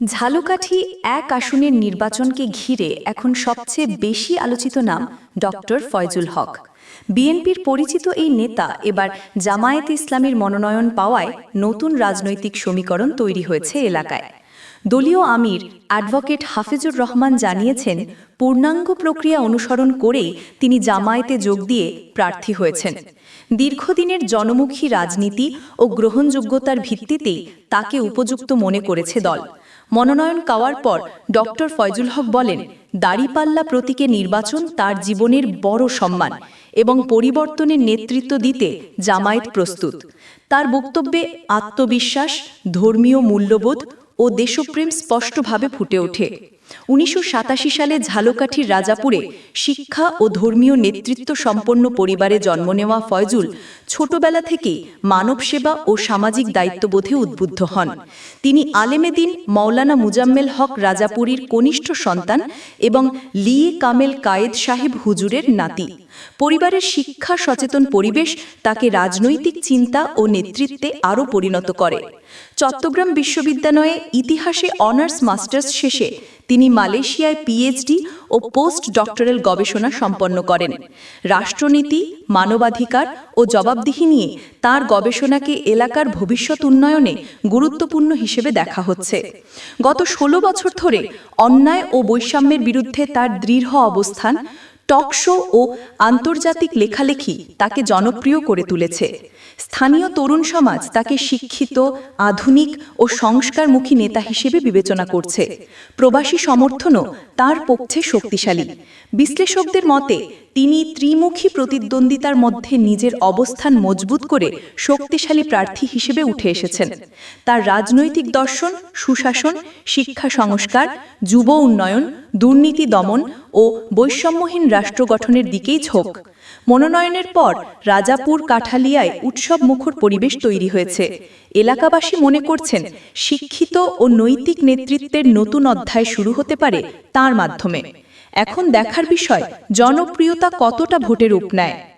ঝালকাঠি এক আসনের নির্বাচনকে ঘিরে এখন সবচেয়ে বেশি আলোচিত নাম ডক্টর ফয়জুল হক। বিএনপির পরিচিত এই নেতা এবার জামায়াতে ইসলামের মনোনয়ন পাওয়ায় নতুন রাজনৈতিক সমীকরণ তৈরি হয়েছে এলাকায়। দলীয় আমির অ্যাডভোকেট হাফিজুর রহমান জানিয়েছেন, পূর্ণাঙ্গ প্রক্রিয়া অনুসরণ করেই তিনি জামায়াতে যোগ দিয়ে প্রার্থী হয়েছেন। দীর্ঘদিনের জনমুখী রাজনীতি ও গ্রহণযোগ্যতার ভিত্তিতেই তাকে উপযুক্ত মনে করেছে দল। মনোনয়ন পাওয়ার পর ডক্টর ফয়জুল হক বলেন, দাড়িপাল্লা প্রতীকে নির্বাচন তার জীবনের বড় সম্মান এবং পরিবর্তনের নেতৃত্ব দিতে জামায়াত প্রস্তুত। তার বক্তব্যে আত্মবিশ্বাস, ধর্মীয় মূল্যবোধ ও দেশপ্রেম স্পষ্টভাবে ফুটে ওঠে। উনিশশো সাতাশি সালে ঝালকাঠির রাজাপুরে শিক্ষা ও ধর্মীয় নেতৃত্ব সম্পন্ন পরিবারে জন্ম নেওয়া ফয়জুল ছোটবেলা থেকেই মানব সেবা ও সামাজিক দায়িত্ববোধে উদ্বুদ্ধ হন। তিনি আলেমেদিন মৌলানা মুজাম্মেল হক রাজাপুরীর কনিষ্ঠ সন্তান এবং লিয়ে কামেল কায়েদ সাহেব হুজুরের নাতি। পরিবারের শিক্ষা, সচেতন পরিবেশ তাকে রাজনৈতিক চিন্তা ও নেতৃত্বে আরও পরিণত করে। চট্টগ্রাম বিশ্ববিদ্যালয়ে ইতিহাসে অনার্স মাস্টার্স শেষে তিনি মালয়েশিয়ায় পিএইচডি ও পোস্ট ডক্টরাল গবেষণা সম্পন্ন করেন। রাষ্ট্রনীতি, মানবাধিকার ও জবাবদিহি নিয়ে তার গবেষণাকে এলাকার ভবিষ্যৎ উন্নয়নে গুরুত্বপূর্ণ হিসেবে দেখা হচ্ছে। গত ষোলো বছর ধরে অন্যায় ও বৈষম্যের বিরুদ্ধে তার দৃঢ় অবস্থান টক শো ও আন্তর্জাতিক লেখালেখি তাকে জনপ্রিয় করে তুলেছে। স্থানীয় তরুণ সমাজ তাকে শিক্ষিত, আধুনিক ও সংস্কারমুখী নেতা হিসেবে বিবেচনা করছে। প্রবাসী সমর্থনও তার পক্ষে শক্তিশালী। বিশ্লেষকদের মতে, তিনি ত্রিমুখী প্রতিদ্বন্দ্বিতার মধ্যে নিজের অবস্থান মজবুত করে শক্তিশালী প্রার্থী হিসেবে উঠে এসেছেন। তার রাজনৈতিক দর্শন, সুশাসন, শিক্ষা সংস্কার, যুব উন্নয়ন দুর্নীতি দমন ও বৈষম্যহীন রাষ্ট্র গঠনের দিকেই ঝোঁক। মনোনয়নের পর রাজাপুর কাঠালিয়ায় উৎসব মুখর পরিবেশ তৈরি হয়েছে। এলাকাবাসী মনে করছেন, শিক্ষিত ও নৈতিক নেতৃত্বের নতুন অধ্যায় শুরু হতে পারে তার মাধ্যমে। এখন দেখার বিষয়, জনপ্রিয়তা কতটা ভোটে রূপ নেয়?